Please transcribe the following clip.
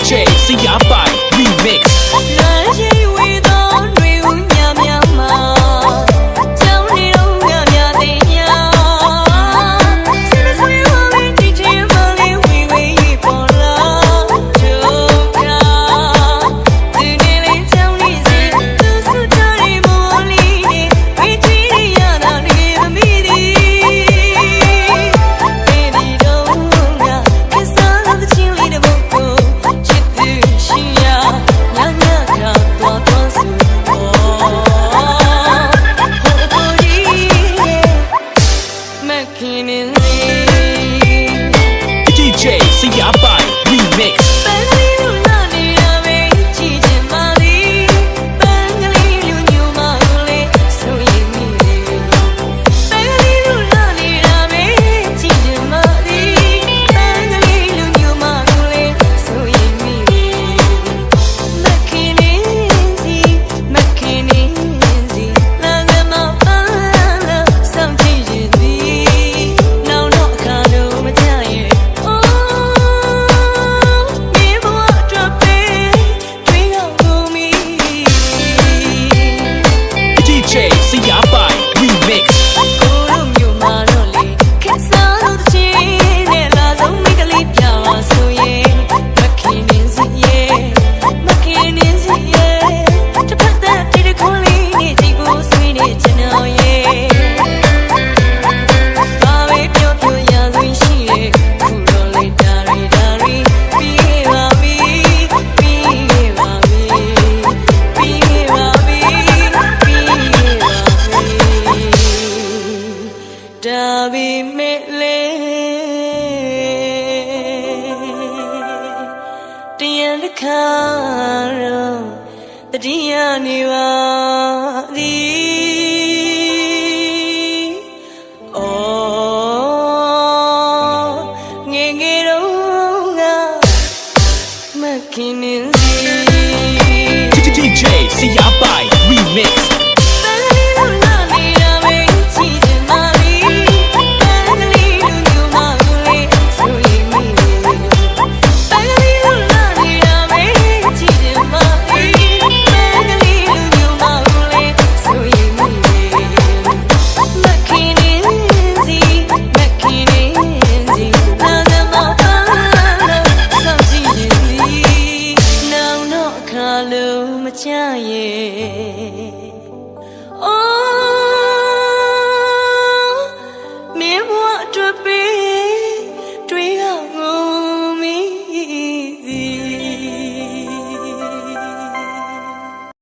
DJ สยามไป Remix. me DJ Siyabay Remix. ပြီမေလေတရန်တစ်ခါတော့တတိယနေပါသည်အော်ငယ်ငယ်တော့ငါမခင်နေစီ DJ CR by Remix ရဲ့အိုးမင်းဘဝအတွက်ပေး